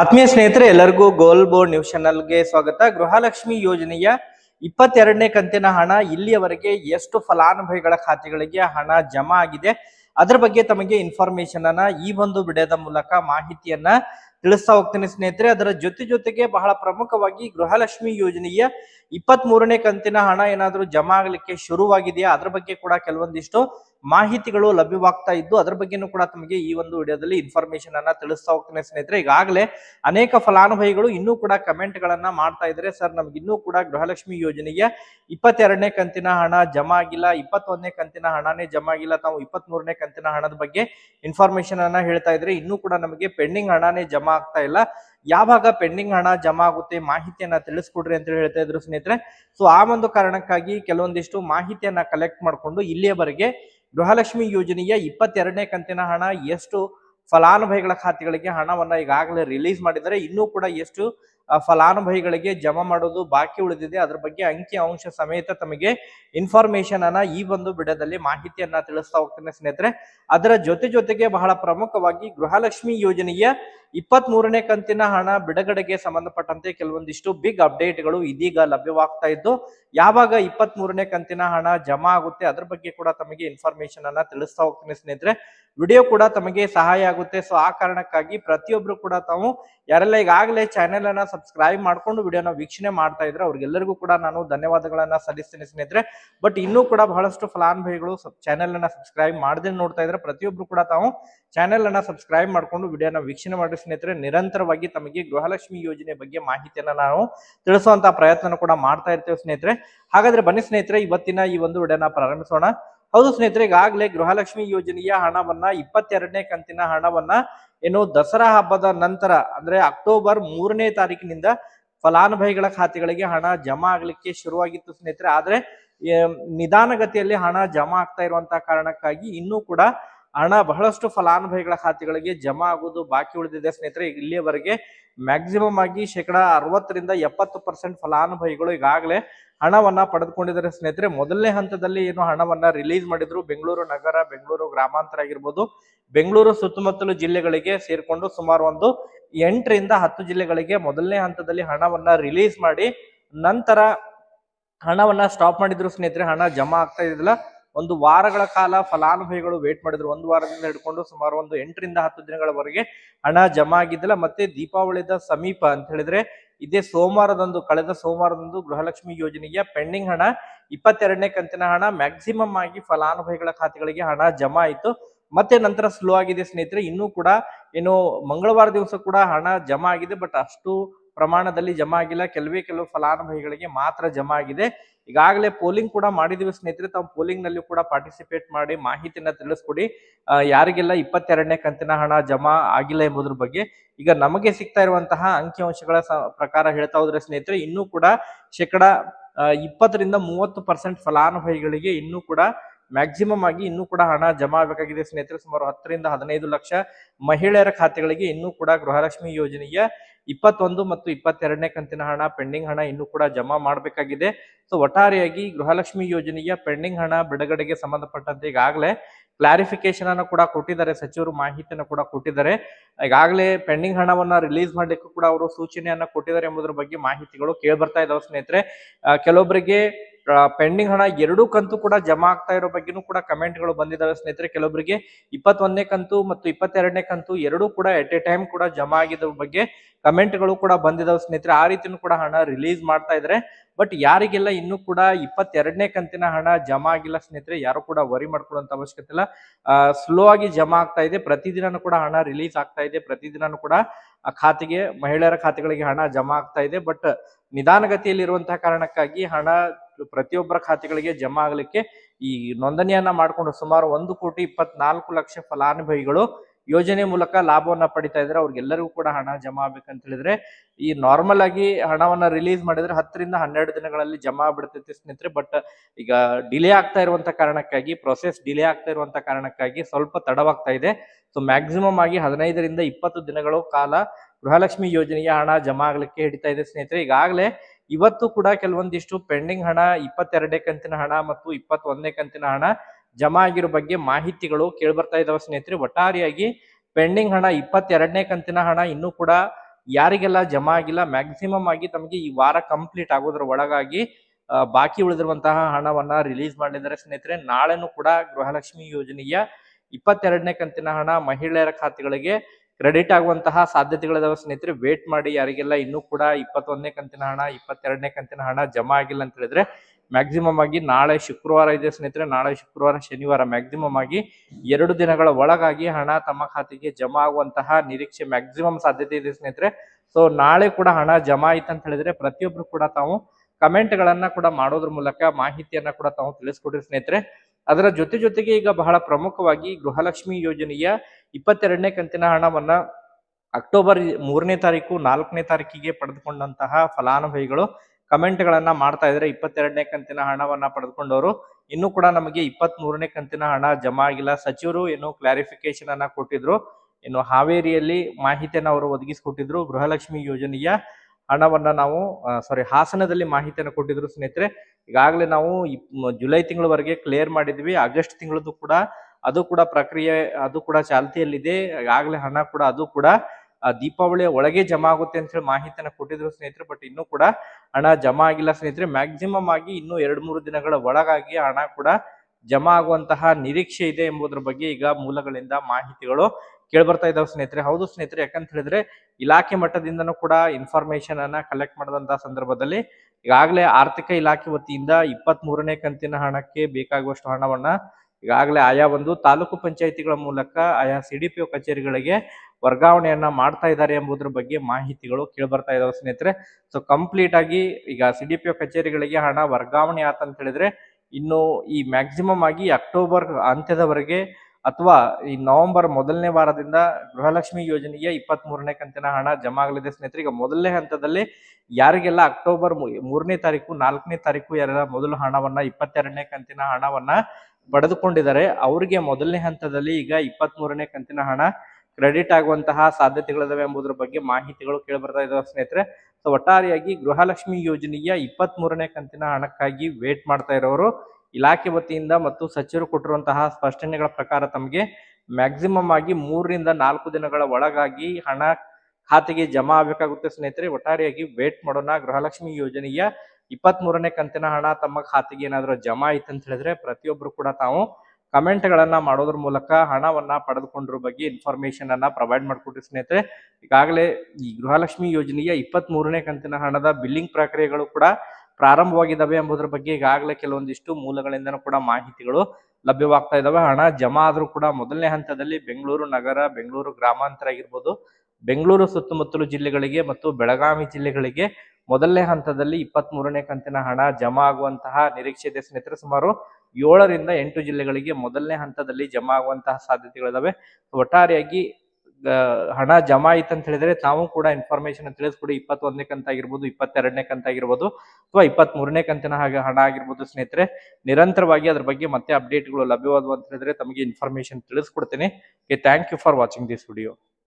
ಆತ್ಮೀಯ ಸ್ನೇಹಿತರೆ, ಎಲ್ಲರಿಗೂ ಗೋಲ್ ಬೋರ್ಡ್ ನ್ಯೂಸ್ ಚಾನಲ್ಗೆ ಸ್ವಾಗತ. ಗೃಹಲಕ್ಷ್ಮಿ ಯೋಜನೆಯ ಇಪ್ಪತ್ತೆರಡನೇ ಕಂತಿನ ಹಣ ಇಲ್ಲಿಯವರೆಗೆ ಎಷ್ಟು ಫಲಾನುಭವಿಗಳ ಖಾತೆಗಳಿಗೆ ಹಣ ಜಮಾ ಆಗಿದೆ? ಅದರ ಬಗ್ಗೆ ತಮಗೆ ಇನ್ಫಾರ್ಮೇಶನ್ ಅನ್ನ ಈ ಒಂದು ವಿಡಿಯೋದ ಮೂಲಕ ಮಾಹಿತಿಯನ್ನ ತಿಳಿಸ್ತಾ ಹೋಗ್ತೇನೆ ಸ್ನೇಹಿತರೆ. ಅದರ ಜೊತೆ ಜೊತೆಗೆ ಬಹಳ ಪ್ರಮುಖವಾಗಿ ಗೃಹಲಕ್ಷ್ಮಿ ಯೋಜನೆಯ ಇಪ್ಪತ್ತ್ ಮೂರನೇ ಕಂತಿನ ಹಣ ಏನಾದರೂ ಜಮಾ ಆಗಲಿಕ್ಕೆ ಶುರುವಾಗಿದೆಯಾ? ಅದ್ರ ಬಗ್ಗೆ ಕೂಡ ಕೆಲವೊಂದಿಷ್ಟು ಮಾಹಿತಿಗಳು ಲಭ್ಯವಾಗ್ತಾ ಇದ್ದು ಅದ್ರ ಬಗ್ಗೆನೂ ಕೂಡ ತಮಗೆ ಈ ಒಂದು ವಿಡಿಯೋದಲ್ಲಿ ಇನ್ಫಾರ್ಮೇಶನ್ ಅನ್ನ ತಿಳಿಸ್ತಾ ಹೋಗ್ತೇನೆ ಸ್ನೇಹಿತರೆ. ಈಗಾಗಲೇ ಅನೇಕ ಫಲಾನುಭವಿಗಳು ಇನ್ನೂ ಕೂಡ ಕಮೆಂಟ್ ಗಳನ್ನ ಮಾಡ್ತಾ ಇದ್ರೆ ಸರ್, ನಮ್ಗೆ ಇನ್ನೂ ಕೂಡ ಗೃಹಲಕ್ಷ್ಮಿ ಯೋಜನೆಗೆ ಇಪ್ಪತ್ತೆರಡನೇ ಕಂತಿನ ಹಣ ಜಮಾ ಆಗಿಲ್ಲ, ಇಪ್ಪತ್ತೊಂದನೇ ಕಂತಿನ ಹಣನೇ ಜಮಾ ಆಗಿಲ್ಲ, ತಾವು ಇಪ್ಪತ್ತ್ ಮೂರನೇ ಕಂತಿನ ಹಣದ ಬಗ್ಗೆ ಇನ್ಫಾರ್ಮೇಶನ್ ಅನ್ನ ಹೇಳ್ತಾ ಇದ್ರೆ ಇನ್ನೂ ಕೂಡ ನಮಗೆ ಪೆಂಡಿಂಗ್ ಹಣನೇ ಜಮಾ ಆಗ್ತಾ ಇಲ್ಲ. ಯಾವಾಗ ಪೆಂಡಿಂಗ್ ಹಣ ಜಮಾ ಆಗುತ್ತೆ ಮಾಹಿತಿಯನ್ನ ತಿಳಿಸ್ಕೊಡ್ರಿ ಅಂತ ಹೇಳ್ತಾ ಇದ್ರು ಸ್ನೇಹಿತರೆ. ಸೊ ಆ ಒಂದು ಕಾರಣಕ್ಕಾಗಿ ಕೆಲವೊಂದಿಷ್ಟು ಮಾಹಿತಿಯನ್ನ ಕಲೆಕ್ಟ್ ಮಾಡಿಕೊಂಡು ಇಲ್ಲಿಯವರೆಗೆ ಗೃಹಲಕ್ಷ್ಮಿ ಯೋಜನೆಯ ಇಪ್ಪತ್ತೆರಡನೇ ಕಂತಿನ ಹಣ, ಎಷ್ಟು ಫಲಾನುಭವಿಗಳ ಖಾತೆಗಳಿಗೆ ಹಣವನ್ನ ಈಗಾಗಲೇ ರಿಲೀಸ್ ಮಾಡಿದರೆ ಇನ್ನೂ ಕೂಡ ಎಷ್ಟು ಫಲಾನುಭವಿಗಳಿಗೆ ಜಮಾ ಮಾಡೋದು ಬಾಕಿ ಉಳಿದಿದೆ. ಅದ್ರ ಬಗ್ಗೆ ಅಂಕಿ ಅಂಶ ಸಮೇತ ತಮಗೆ ಇನ್ಫಾರ್ಮೇಶನ್ ಅನ್ನ ಈ ಒಂದು ಬಿಡದಲ್ಲಿ ಮಾಹಿತಿಯನ್ನ ತಿಳಿಸ್ತಾ ಹೋಗ್ತೇನೆ ಸ್ನೇಹಿತರೆ. ಅದರ ಜೊತೆ ಜೊತೆಗೆ ಬಹಳ ಪ್ರಮುಖವಾಗಿ ಗೃಹಲಕ್ಷ್ಮಿ ಯೋಜನೆಯ ಇಪ್ಪತ್ತ್ ಮೂರನೇ ಕಂತಿನ ಹಣ ಬಿಡುಗಡೆಗೆ ಸಂಬಂಧಪಟ್ಟಂತೆ ಕೆಲವೊಂದಿಷ್ಟು ಬಿಗ್ ಅಪ್ಡೇಟ್ಗಳು ಇದೀಗ ಲಭ್ಯವಾಗ್ತಾ ಇದ್ದು, ಯಾವಾಗ ಇಪ್ಪತ್ತ್ ಮೂರನೇ ಕಂತಿನ ಹಣ ಜಮಾ ಆಗುತ್ತೆ ಅದ್ರ ಬಗ್ಗೆ ಕೂಡ ತಮಗೆ ಇನ್ಫಾರ್ಮೇಶನ್ ಅನ್ನ ತಿಳಿಸ್ತಾ ಹೋಗ್ತೇನೆ ಸ್ನೇಹಿತರೆ. ವಿಡಿಯೋ ಕೂಡ ತಮಗೆ ಸಹಾಯ ಆಗುತ್ತೆ. ಸೊ ಆ ಕಾರಣಕ್ಕಾಗಿ ಪ್ರತಿಯೊಬ್ರು ಕೂಡ ತಾವು ಯಾರೆಲ್ಲ ಈಗಾಗಲೇ ಚಾನೆಲ್ ಅನ್ನ ಸಬ್ಸ್ಕ್ರೈಬ್ ಮಾಡ್ಕೊಂಡು ವಿಡಿಯೋನ ವೀಕ್ಷಣೆ ಮಾಡ್ತಾ ಇದ್ರೆ ಅವ್ರಿಗೆಲ್ಲರಿಗೂ ಕೂಡ ನಾನು ಧನ್ಯವಾದಗಳನ್ನ ಸಲ್ಲಿಸ್ತೀನಿ ಸ್ನೇಹಿತರೆ. ಬಟ್ ಇನ್ನೂ ಕೂಡ ಬಹಳಷ್ಟು ಫಲಾನುಭವಿಗಳು ಚಾನೆಲ್ ಅನ್ನ ಸಬ್ಸ್ಕ್ರೈಬ್ ಮಾಡದೆ ನೋಡ್ತಾ ಇದ್ರೆ ಪ್ರತಿಯೊಬ್ರು ಕೂಡ ತಾವು ಚಾನೆಲ್ ಅನ್ನ ಸಬ್ಸ್ಕ್ರೈಬ್ ಮಾಡ್ಕೊಂಡು ವಿಡಿಯೋನ ವೀಕ್ಷಣೆ ಮಾಡಿ ಸ್ನೇಹಿತರೆ. ನಿರಂತರವಾಗಿ ತಮಗೆ ಗೃಹಲಕ್ಷ್ಮಿ ಯೋಜನೆ ಬಗ್ಗೆ ಮಾಹಿತಿಯನ್ನ ನಾವು ತಿಳಿಸುವಂತ ಪ್ರಯತ್ನ ಕೂಡ ಮಾಡ್ತಾ ಇರ್ತೇವೆ ಸ್ನೇಹಿತರೆ. ಹಾಗಾದ್ರೆ ಬನ್ನಿ ಸ್ನೇಹಿತರೆ, ಇವತ್ತಿನ ಈ ಒಂದು ವಿಡಿಯೋನ ಪ್ರಾರಂಭಿಸೋಣ. ಹೌದು ಸ್ನೇಹಿತರೆ, ಈಗಾಗಲೇ ಗೃಹಲಕ್ಷ್ಮಿ ಯೋಜನೆಯ ಹಣವನ್ನ ಇಪ್ಪತ್ತೆರಡನೇ ಕಂತಿನ ಹಣವನ್ನ ಏನು ದಸರಾ ಹಬ್ಬದ ನಂತರ, ಅಂದ್ರೆ ಅಕ್ಟೋಬರ್ ಮೂರನೇ ತಾರೀಕಿನಿಂದ ಫಲಾನುಭವಿಗಳ ಖಾತೆಗಳಿಗೆ ಹಣ ಜಮಾ ಆಗ್ಲಿಕ್ಕೆ ಶುರುವಾಗಿತ್ತು ಸ್ನೇಹಿತರೆ. ಆದ್ರೆ ನಿಧಾನಗತಿಯಲ್ಲಿ ಹಣ ಜಮಾ ಆಗ್ತಾ ಇರುವಂತಹ ಕಾರಣಕ್ಕಾಗಿ ಇನ್ನೂ ಕೂಡ ಹಣ ಬಹಳಷ್ಟು ಫಲಾನುಭವಿಗಳ ಖಾತೆಗಳಿಗೆ ಜಮಾ ಆಗುವುದು ಬಾಕಿ ಉಳಿದಿದೆ. ಸ್ನೇಹಿತರೆ, ಇಲ್ಲಿಯವರೆಗೆ ಮ್ಯಾಕ್ಸಿಮಮ್ ಆಗಿ ಶೇಕಡ ಅರವತ್ತರಿಂದ ಎಪ್ಪತ್ತು ಪರ್ಸೆಂಟ್ ಫಲಾನುಭವಿಗಳು ಈಗಾಗಲೇ ಹಣವನ್ನ ಪಡೆದುಕೊಂಡಿದ್ದಾರೆ. ಸ್ನೇಹಿತರೆ, ಮೊದಲನೇ ಹಂತದಲ್ಲಿ ಏನು ಹಣವನ್ನ ರಿಲೀಸ್ ಮಾಡಿದ್ರು? ಬೆಂಗಳೂರು ನಗರ, ಬೆಂಗಳೂರು ಗ್ರಾಮಾಂತರ ಆಗಿರ್ಬೋದು. ಬೆಂಗಳೂರು ಸುತ್ತಮುತ್ತಲು ಜಿಲ್ಲೆಗಳಿಗೆ ಸೇರಿಕೊಂಡು ಸುಮಾರು ಒಂದು ಎಂಟರಿಂದ ಹತ್ತು ಜಿಲ್ಲೆಗಳಿಗೆ ಮೊದಲನೇ ಹಂತದಲ್ಲಿ ಹಣವನ್ನ ರಿಲೀಸ್ ಮಾಡಿ ನಂತರ ಹಣವನ್ನ ಸ್ಟಾಪ್ ಮಾಡಿದ್ರು. ಸ್ನೇಹಿತರೆ, ಹಣ ಜಮಾ ಆಗ್ತಾ ಇದ್ದಿಲ್ಲ. ಒಂದು ವಾರಗಳ ಕಾಲ ಫಲಾನುಭವಿಗಳು ವೇಟ್ ಮಾಡಿದ್ರು. ಒಂದು ವಾರದಿಂದ ಹಿಡ್ಕೊಂಡು ಸುಮಾರು ಒಂದು ಎಂಟರಿಂದ ಹತ್ತು ದಿನಗಳವರೆಗೆ ಹಣ ಜಮಾ ಆಗಿದ್ದಿಲ್ಲ, ಮತ್ತೆ ದೀಪಾವಳಿದ ಸಮೀಪ ಅಂತ ಹೇಳಿದ್ರೆ ಇದೇ ಸೋಮವಾರದಂದು, ಕಳೆದ ಸೋಮವಾರದಂದು ಗೃಹಲಕ್ಷ್ಮಿ ಯೋಜನೆಯ ಪೆಂಡಿಂಗ್ ಹಣ, ಇಪ್ಪತ್ತೆರಡನೇ ಕಂತಿನ ಹಣ ಮ್ಯಾಕ್ಸಿಮಮ್ ಆಗಿ ಫಲಾನುಭವಿಗಳ ಖಾತೆಗಳಿಗೆ ಹಣ ಜಮಾ ಆಯಿತು. ಮತ್ತೆ ನಂತರ ಸ್ಲೋ ಆಗಿದೆ ಸ್ನೇಹಿತರೆ, ಇನ್ನೂ ಕೂಡ ಏನು ಮಂಗಳವಾರ ದಿವಸ ಕೂಡ ಹಣ ಜಮಾ ಆಗಿದೆ ಬಟ್ ಅಷ್ಟು ಪ್ರಮಾಣದಲ್ಲಿ ಜಮಾ ಆಗಿಲ್ಲ. ಕೆಲವೇ ಕೆಲವು ಫಲಾನುಭವಿಗಳಿಗೆ ಮಾತ್ರ ಜಮಾ ಆಗಿದೆ. ಈಗಾಗಲೇ ಪೋಲಿಂಗ್ ಕೂಡ ಮಾಡಿದೀವಿ ಸ್ನೇಹಿತರೆ. ತಾವು ಪೋಲಿಂಗ್ನಲ್ಲಿ ಕೂಡ ಪಾರ್ಟಿಸಿಪೇಟ್ ಮಾಡಿ ಮಾಹಿತಿಯನ್ನ ತಿಳಿಸ್ಕೊಡಿ. ಯಾರಿಗೆಲ್ಲ ಇಪ್ಪತ್ತೆರಡನೇ ಕಂತಿನ ಹಣ ಜಮಾ ಆಗಿಲ್ಲ ಎಂಬುದ್ರ ಬಗ್ಗೆ. ಈಗ ನಮಗೆ ಸಿಗ್ತಾ ಇರುವಂತಹ ಅಂಕಿಅಂಶಗಳ ಪ್ರಕಾರ ಹೇಳ್ತಾ ಹೋದ್ರೆ ಸ್ನೇಹಿತರೆ, ಇನ್ನೂ ಕೂಡ ಶೇಕಡ ಇಪ್ಪತ್ತರಿಂದ ಮೂವತ್ತು ಪರ್ಸೆಂಟ್ ಫಲಾನುಭವಿಗಳಿಗೆ ಇನ್ನೂ ಕೂಡ ಮ್ಯಾಕ್ಸಿಮಮ್ ಆಗಿ ಇನ್ನೂ ಕೂಡ ಹಣ ಜಮಾ ಆಗಬೇಕಾಗಿದೆ ಸ್ನೇಹಿತರೆ. ಸುಮಾರು ಹತ್ತರಿಂದ ಹದಿನೈದು ಲಕ್ಷ ಮಹಿಳೆಯರ ಖಾತೆಗಳಿಗೆ ಇನ್ನೂ ಕೂಡ ಗೃಹಲಕ್ಷ್ಮಿ ಯೋಜನೆಯ ಇಪ್ಪತ್ತೊಂದು ಮತ್ತು ಇಪ್ಪತ್ತೆರಡನೇ ಕಂತಿನ ಹಣ ಪೆಂಡಿಂಗ್ ಹಣ ಇನ್ನೂ ಕೂಡ ಜಮಾ ಮಾಡಬೇಕಾಗಿದೆ. ಸೊ ಒಟ್ಟಾರೆಯಾಗಿ ಗೃಹಲಕ್ಷ್ಮಿ ಯೋಜನೆಯ ಪೆಂಡಿಂಗ್ ಹಣ ಬಿಡುಗಡೆಗೆ ಸಂಬಂಧಪಟ್ಟಂತೆ ಈಗಾಗಲೇ ಕ್ಲಾರಿಫಿಕೇಶನ್ ಅನ್ನು ಕೂಡ ಕೊಟ್ಟಿದ್ದಾರೆ, ಸಚಿವರು ಮಾಹಿತಿಯನ್ನು ಕೂಡ ಕೊಟ್ಟಿದ್ದಾರೆ. ಈಗಾಗಲೇ ಪೆಂಡಿಂಗ್ ಹಣವನ್ನ ರಿಲೀಸ್ ಮಾಡ್ಲಿಕ್ಕೂ ಕೂಡ ಅವರು ಸೂಚನೆಯನ್ನ ಕೊಟ್ಟಿದ್ದಾರೆ ಎಂಬುದರ ಬಗ್ಗೆ ಮಾಹಿತಿಗಳು ಕೇಳಿ ಬರ್ತಾ ಇದಾವೆ ಸ್ನೇಹಿತರೆ. ಕೆಲವೊಬ್ಬರಿಗೆ ಪೆಂಡಿಂಗ್ ಹಣ ಎರಡೂ ಕಂತು ಕೂಡ ಜಮಾ ಆಗ್ತಾ ಇರೋ ಬಗ್ಗೆನೂ ಕೂಡ ಕಮೆಂಟ್ಗಳು ಬಂದಿದ್ದಾವೆ ಸ್ನೇಹಿತರೆ. ಕೆಲವೊಬ್ಬರಿಗೆ ಇಪ್ಪತ್ತೊಂದನೇ ಕಂತು ಮತ್ತು ಇಪ್ಪತ್ತೆರಡನೇ ಕಂತು ಎರಡೂ ಕೂಡ ಎಟ್ ಎ ಟೈಮ್ ಕೂಡ ಜಮಾ ಆಗಿದ್ದ ಬಗ್ಗೆ ಕಮೆಂಟ್ಗಳು ಕೂಡ ಬಂದಿದ್ದಾವೆ ಸ್ನೇಹಿತರೆ. ಆ ರೀತಿನೂ ಕೂಡ ಹಣ ರಿಲೀಸ್ ಮಾಡ್ತಾ ಇದ್ರೆ. ಬಟ್ ಯಾರಿಗೆಲ್ಲ ಇನ್ನೂ ಕೂಡ ಇಪ್ಪತ್ತೆರಡನೇ ಕಂತಿನ ಹಣ ಜಮಾ ಆಗಿಲ್ಲ ಸ್ನೇಹಿತರೆ, ಯಾರು ಕೂಡ ವರಿ ಮಾಡ್ಕೊಳ್ಳುವಂತ ಅವಶ್ಯಕತೆ ಇಲ್ಲ. ಸ್ಲೋ ಆಗಿ ಜಮಾ ಆಗ್ತಾ ಇದೆ. ಪ್ರತಿದಿನನೂ ಕೂಡ ಹಣ ರಿಲೀಸ್ ಆಗ್ತಾ ಇದೆ. ಪ್ರತಿದಿನನೂ ಕೂಡ ಖಾತೆಗೆ, ಮಹಿಳೆಯರ ಖಾತೆಗಳಿಗೆ ಹಣ ಜಮಾ ಆಗ್ತಾ ಇದೆ. ಬಟ್ ನಿಧಾನಗತಿಯಲ್ಲಿ ಇರುವಂತಹ ಕಾರಣಕ್ಕಾಗಿ ಹಣ ಪ್ರತಿಯೊಬ್ಬರ ಖಾತೆಗಳಿಗೆ ಜಮಾ ಆಗಲಿಕ್ಕೆ ಈ ನೋಂದಣಿಯನ್ನ ಮಾಡಿಕೊಂಡು ಸುಮಾರು ಒಂದು ಕೋಟಿ ಇಪ್ಪತ್ನಾಲ್ಕು ಲಕ್ಷ ಫಲಾನುಭವಿಗಳು ಯೋಜನೆ ಮೂಲಕ ಲಾಭವನ್ನ ಪಡಿತಾ ಇದ್ರೆ ಅವ್ರಿಗೆಲ್ಲರಿಗೂ ಕೂಡ ಹಣ ಜಮಾ ಆಗ್ಬೇಕಂತ ಹೇಳಿದ್ರೆ, ಈ ನಾರ್ಮಲ್ ಆಗಿ ಹಣವನ್ನ ರಿಲೀಸ್ ಮಾಡಿದ್ರೆ ಹತ್ತರಿಂದ ಹನ್ನೆರಡು ದಿನಗಳಲ್ಲಿ ಜಮಾ ಆಗ್ಬಿಡ್ತೈತಿ ಸ್ನೇಹಿತರೆ. ಬಟ್ ಈಗ ಡಿಲೇ ಆಗ್ತಾ ಇರುವಂತ ಕಾರಣಕ್ಕಾಗಿ ಪ್ರೊಸೆಸ್ ಡಿಲೇ ಆಗ್ತಾ ಇರುವಂತ ಕಾರಣಕ್ಕಾಗಿ ಸ್ವಲ್ಪ ತಡವಾಗ್ತಾ ಇದೆ. ಸೊ ಮ್ಯಾಕ್ಸಿಮಮ್ ಆಗಿ ಹದಿನೈದರಿಂದ ಇಪ್ಪತ್ತು ದಿನಗಳು ಕಾಲ ಗೃಹಲಕ್ಷ್ಮಿ ಯೋಜನೆಯ ಹಣ ಜಮಾ ಆಗ್ಲಿಕ್ಕೆ ಹಿಡಿತಾ ಇದೆ ಸ್ನೇಹಿತರೆ. ಈಗಾಗಲೇ ಇವತ್ತು ಕೂಡ ಕೆಲವೊಂದಿಷ್ಟು ಪೆಂಡಿಂಗ್ ಹಣ ಇಪ್ಪತ್ತೆರಡನೇ ಕಂತಿನ ಹಣ ಮತ್ತು ಇಪ್ಪತ್ತೊಂದನೇ ಕಂತಿನ ಹಣ ಜಮಾ ಆಗಿರೋ ಬಗ್ಗೆ ಮಾಹಿತಿಗಳು ಕೇಳ್ಬರ್ತಾ ಇದಾವೆ ಸ್ನೇಹಿತರೆ. ಒಟ್ಟಾರೆಯಾಗಿ ಪೆಂಡಿಂಗ್ ಹಣ, ಇಪ್ಪತ್ತೆರಡನೇ ಕಂತಿನ ಹಣ ಇನ್ನೂ ಕೂಡ ಯಾರಿಗೆಲ್ಲ ಜಮಾ ಆಗಿಲ್ಲ, ಮ್ಯಾಕ್ಸಿಮಮ್ ಆಗಿ ತಮಗೆ ಈ ವಾರ ಕಂಪ್ಲೀಟ್ ಆಗೋದ್ರ ಒಳಗಾಗಿ ಬಾಕಿ ಉಳಿದಿರುವಂತಹ ಹಣವನ್ನ ರಿಲೀಸ್ ಮಾಡಿದ್ದಾರೆ ಸ್ನೇಹಿತರೆ. ನಾಳೆನೂ ಕೂಡ ಗೃಹಲಕ್ಷ್ಮಿ ಯೋಜನೆಯ ಇಪ್ಪತ್ತೆರಡನೇ ಕಂತಿನ ಹಣ ಮಹಿಳೆಯರ ಖಾತೆಗಳಿಗೆ ಕ್ರೆಡಿಟ್ ಆಗುವಂತಹ ಸಾಧ್ಯತೆಗಳಿದಾವೆ ಸ್ನೇಹಿತರೆ. ವೇಟ್ ಮಾಡಿ ಯಾರಿಗೆಲ್ಲ ಇನ್ನೂ ಕೂಡ ಇಪ್ಪತ್ತೊಂದನೇ ಕಂತಿನ ಹಣ, ಇಪ್ಪತ್ತೆರಡನೇ ಕಂತಿನ ಹಣ ಜಮಾ ಆಗಿಲ್ಲ ಅಂತ ಹೇಳಿದ್ರೆ ಮ್ಯಾಕ್ಸಿಮಮ್ ಆಗಿ ನಾಳೆ ಶುಕ್ರವಾರ ಇದೆ ಸ್ನೇಹಿತರೆ. ನಾಳೆ ಶುಕ್ರವಾರ, ಶನಿವಾರ ಮ್ಯಾಕ್ಸಿಮಮ್ ಆಗಿ ಎರಡು ದಿನಗಳ ಒಳಗಾಗಿ ಹಣ ತಮ್ಮ ಖಾತೆಗೆ ಜಮಾ ಆಗುವಂತಹ ನಿರೀಕ್ಷೆ ಮ್ಯಾಕ್ಸಿಮಮ್ ಸಾಧ್ಯತೆ ಇದೆ ಸ್ನೇಹಿತರೆ. ಸೊ ನಾಳೆ ಕೂಡ ಹಣ ಜಮಾ ಆಯ್ತು ಅಂತ ಹೇಳಿದ್ರೆ ಪ್ರತಿಯೊಬ್ರು ಕೂಡ ತಾವು ಕಮೆಂಟ್ ಗಳನ್ನ ಕೂಡ ಮಾಡೋದ್ರ ಮೂಲಕ ಮಾಹಿತಿಯನ್ನ ಕೂಡ ತಾವು ತಿಳಿಸ್ಕೊಡ್ರಿ ಸ್ನೇಹಿತರೆ. ಅದರ ಜೊತೆ ಜೊತೆಗೆ ಈಗ ಬಹಳ ಪ್ರಮುಖವಾಗಿ ಗೃಹಲಕ್ಷ್ಮಿ ಯೋಜನೆಯ ಇಪ್ಪತ್ತೆರಡನೇ ಕಂತಿನ ಹಣವನ್ನ ಅಕ್ಟೋಬರ್ ಮೂರನೇ ತಾರೀಕು ನಾಲ್ಕನೇ ತಾರೀಕಿಗೆ ಪಡೆದುಕೊಂಡಂತಹ ಫಲಾನುಭವಿಗಳು ಕಮೆಂಟ್ ಗಳನ್ನ ಮಾಡ್ತಾ ಇದ್ರೆ ಇಪ್ಪತ್ತೆರಡನೇ ಕಂತಿನ ಹಣವನ್ನ ಪಡೆದುಕೊಂಡವರು. ಇನ್ನು ಕೂಡ ನಮಗೆ ಇಪ್ಪತ್ತ್ ಮೂರನೇ ಕಂತಿನ ಹಣ ಜಮಾ ಆಗಿಲ್ಲ. ಸಚಿವರು ಏನು ಕ್ಲಾರಿಫಿಕೇಶನ್ ಅನ್ನ ಕೊಟ್ಟಿದ್ರು. ಇನ್ನು ಹಾವೇರಿಯಲ್ಲಿ ಮಾಹಿತಿಯನ್ನು ಅವರು ಒದಗಿಸಿಕೊಟ್ಟಿದ್ರು. ಗೃಹಲಕ್ಷ್ಮಿ ಯೋಜನೆಯ ಹಣವನ್ನ ನಾವು ಸಾರಿ ಹಾಸನದಲ್ಲಿ ಮಾಹಿತಿಯನ್ನು ಕೊಟ್ಟಿದ್ರು ಸ್ನೇಹಿತರೆ. ಈಗಾಗಲೇ ನಾವು ಜುಲೈ ತಿಂಗಳವರೆಗೆ ಕ್ಲಿಯರ್ ಮಾಡಿದ್ವಿ, ಆಗಸ್ಟ್ ತಿಂಗಳದ್ದು ಕೂಡ ಅದು ಕೂಡ ಪ್ರಕ್ರಿಯೆ, ಅದು ಕೂಡ ಚಾಲ್ತಿಯಲ್ಲಿದೆ, ಈಗಾಗಲೇ ಹಣ ಕೂಡ, ಅದು ಕೂಡ ದೀಪಾವಳಿಯ ಒಳಗೆ ಜಮಾ ಆಗುತ್ತೆ ಅಂತ ಹೇಳಿ ಮಾಹಿತಿಯನ್ನು ಕೊಟ್ಟಿದ್ರು ಸ್ನೇಹಿತರೆ, ಬಟ್ ಇನ್ನೂ ಕೂಡ ಹಣ ಜಮಾ ಆಗಿಲ್ಲ ಸ್ನೇಹಿತರೆ. ಮ್ಯಾಕ್ಸಿಮಮ್ ಆಗಿ ಇನ್ನೂ ಎರಡು, ಮೂರು ದಿನಗಳ ಒಳಗಾಗಿ ಹಣ ಕೂಡ ಜಮಾ ಆಗುವಂತಹ ನಿರೀಕ್ಷೆ ಇದೆ ಎಂಬುದರ ಬಗ್ಗೆ ಈಗ ಮೂಲಗಳಿಂದ ಮಾಹಿತಿಗಳು ಕೇಳ್ಬರ್ತಾ ಇದಾವೆ ಸ್ನೇಹಿತರೆ. ಹೌದು ಸ್ನೇಹಿತರೆ, ಯಾಕಂತ ಹೇಳಿದ್ರೆ ಇಲಾಖೆ ಮಟ್ಟದಿಂದನೂ ಕೂಡ ಇನ್ಫಾರ್ಮೇಶನ್ ಅನ್ನ ಕಲೆಕ್ಟ್ ಮಾಡಿದಂತಹ ಸಂದರ್ಭದಲ್ಲಿ ಈಗಾಗಲೇ ಆರ್ಥಿಕ ಇಲಾಖೆ ವತಿಯಿಂದ ಇಪ್ಪತ್ತ್ ಮೂರನೇ ಕಂತಿನ ಹಣಕ್ಕೆ ಬೇಕಾಗುವಷ್ಟು ಹಣವನ್ನ ಈಗಾಗಲೇ ಆಯಾ ಒಂದು ತಾಲೂಕು ಪಂಚಾಯಿತಿಗಳ ಮೂಲಕ, ಆಯಾ ಸಿ ಡಿ ಪಿ ಒ ಕಚೇರಿಗಳಿಗೆ ವರ್ಗಾವಣೆಯನ್ನ ಮಾಡ್ತಾ ಇದ್ದಾರೆ ಎಂಬುದರ ಬಗ್ಗೆ ಮಾಹಿತಿಗಳು ಕೇಳ್ಬರ್ತಾ ಇದಾವೆ ಸ್ನೇಹಿತರೆ. ಸೊ ಕಂಪ್ಲೀಟ್ ಆಗಿ ಈಗ ಸಿಡಿಪಿಒ ಕಚೇರಿಗಳಿಗೆ ಹಣ ವರ್ಗಾವಣೆ ಆತಂತ ಹೇಳಿದ್ರೆ, ಇನ್ನು ಈ ಮ್ಯಾಕ್ಸಿಮಮ್ ಆಗಿ ಅಕ್ಟೋಬರ್ ಅಂತ್ಯದವರೆಗೆ ಅಥವಾ ಈ ನವೆಂಬರ್ ಮೊದಲನೇ ವಾರದಿಂದ ಗೃಹಲಕ್ಷ್ಮಿ ಯೋಜನೆಯ ಇಪ್ಪತ್ತ್ ಮೂರನೇ ಕಂತಿನ ಹಣ ಜಮಾ ಆಗಲಿದೆ ಸ್ನೇಹಿತರೆ, ಈಗ ಮೊದಲನೇ ಹಂತದಲ್ಲಿ ಯಾರಿಗೆಲ್ಲ ಅಕ್ಟೋಬರ್ ಮೂರನೇ ತಾರೀಕು, ನಾಲ್ಕನೇ ತಾರೀಕು ಯಾರೆಲ್ಲ ಮೊದಲು ಹಣವನ್ನ, ಇಪ್ಪತ್ತೆರಡನೇ ಕಂತಿನ ಹಣವನ್ನ ಪಡೆದುಕೊಂಡಿದ್ದಾರೆ, ಅವರಿಗೆ ಮೊದಲನೇ ಹಂತದಲ್ಲಿ ಈಗ ಇಪ್ಪತ್ತ್ ಮೂರನೇ ಕಂತಿನ ಹಣ ಕ್ರೆಡಿಟ್ ಆಗುವಂತಹ ಸಾಧ್ಯತೆಗಳಿದಾವೆ ಎಂಬುದರ ಬಗ್ಗೆ ಮಾಹಿತಿಗಳು ಕೇಳಿಬರ್ತಾ ಇದಾವೆ ಸ್ನೇಹಿತರೆ. ಸೊ, ಒಟ್ಟಾರೆಯಾಗಿ ಗೃಹಲಕ್ಷ್ಮಿ ಯೋಜನೆಯ ಇಪ್ಪತ್ತ್ ಮೂರನೇ ಕಂತಿನ ಹಣಕ್ಕಾಗಿ ವೇಟ್ ಮಾಡ್ತಾ ಇರೋರು ಇಲಾಖೆ ವತಿಯಿಂದ ಮತ್ತು ಸಚಿವರು ಕೊಟ್ಟಿರುವಂತಹ ಸ್ಪಷ್ಟನೆಗಳ ಪ್ರಕಾರ ತಮಗೆ ಮ್ಯಾಕ್ಸಿಮಮ್ ಆಗಿ ಮೂರರಿಂದ ನಾಲ್ಕು ದಿನಗಳ ಒಳಗಾಗಿ ಹಣ ಖಾತೆಗೆ ಜಮಾ ಆಗಬೇಕಾಗುತ್ತೆ. ಸ್ನೇಹಿತರೆ, ಒಟ್ಟಾರೆಯಾಗಿ ವೇಟ್ ಮಾಡೋಣ. ಗೃಹಲಕ್ಷ್ಮಿ ಯೋಜನೆಯ ಇಪ್ಪತ್ತ್ ಮೂರನೇ ಕಂತಿನ ಹಣ ತಮ್ಮ ಖಾತೆಗೆ ಏನಾದರೂ ಜಮಾ ಆಯ್ತು ಅಂತ ಹೇಳಿದ್ರೆ ಪ್ರತಿಯೊಬ್ಬರು ಕೂಡ ತಾವು ಕಮೆಂಟ್ ಗಳನ್ನ ಮಾಡೋದ್ರ ಮೂಲಕ ಹಣವನ್ನ ಪಡೆದುಕೊಂಡಿರೋ ಬಗ್ಗೆ ಇನ್ಫಾರ್ಮೇಶನ್ ಅನ್ನ ಪ್ರೊವೈಡ್ ಮಾಡ್ಕೊಟ್ರಿ ಸ್ನೇಹಿತರೆ, ಈಗಾಗಲೇ ಈ ಗೃಹಲಕ್ಷ್ಮಿ ಯೋಜನೆಯ ಇಪ್ಪತ್ತ್ ಮೂರನೇ ಕಂತಿನ ಹಣದ ಬಿಲ್ಲಿಂಗ್ ಪ್ರಕ್ರಿಯೆಗಳು ಕೂಡ ಪ್ರಾರಂಭವಾಗಿದ್ದಾವೆ ಎಂಬುದರ ಬಗ್ಗೆ ಈಗಾಗಲೇ ಕೆಲವೊಂದಿಷ್ಟು ಮೂಲಗಳಿಂದನೂ ಕೂಡ ಮಾಹಿತಿಗಳು ಲಭ್ಯವಾಗ್ತಾ ಇದಾವೆ ಹಣ ಜಮಾ ಆದರೂ ಕೂಡ ಮೊದಲನೇ ಹಂತದಲ್ಲಿ ಬೆಂಗಳೂರು ನಗರ, ಬೆಂಗಳೂರು ಗ್ರಾಮಾಂತರ ಆಗಿರ್ಬೋದು, ಬೆಂಗಳೂರು ಸುತ್ತಮುತ್ತಲು ಜಿಲ್ಲೆಗಳಿಗೆ ಮತ್ತು ಬೆಳಗಾವಿ ಜಿಲ್ಲೆಗಳಿಗೆ ಮೊದಲನೇ ಹಂತದಲ್ಲಿ ಇಪ್ಪತ್ತ್ ಮೂರನೇ ಕಂತಿನ ಹಣ ಜಮಾ ಆಗುವಂತಹ ನಿರೀಕ್ಷೆ ಇದೆ. ಸ್ನೇಹಿತರೆ, ಸುಮಾರು ಏಳರಿಂದ ಎಂಟು ಜಿಲ್ಲೆಗಳಿಗೆ ಮೊದಲನೇ ಹಂತದಲ್ಲಿ ಜಮಾ ಆಗುವಂತಹ ಸಾಧ್ಯತೆಗಳಿದಾವೆ. ಒಟ್ಟಾರೆಯಾಗಿ ಹಣ ಜಮಾ ಆಯ್ತು ಅಂತ ಹೇಳಿದ್ರೆ ತಾವು ಕೂಡ ಇನ್ಫಾರ್ಮೇಶನ್ ತಿಳಿಸ್ಕೊಡಿ. ಇಪ್ಪತ್ತೊಂದನೇ ಕಂತ ಆಗಿರ್ಬೋದು, ಇಪ್ಪತ್ತೆರಡನೇ ಕಂತ ಆಗಿರ್ಬೋದು, ಅಥವಾ ಇಪ್ಪತ್ತ್ ಮೂರನೇ ಕಂತಿನ ಹಾಗೆ ಹಣ ಆಗಿರ್ಬೋದು ಸ್ನೇಹಿತರೆ, ನಿರಂತರವಾಗಿ ಅದ್ರ ಬಗ್ಗೆ ಮತ್ತೆ ಅಪ್ಡೇಟ್ಗಳು ಲಭ್ಯವಾದವು ಅಂತ ಹೇಳಿದ್ರೆ ತಮಗೆ information ತಿಳಿಸ್ಕೊಡ್ತೇನೆ. Thank you for watching this video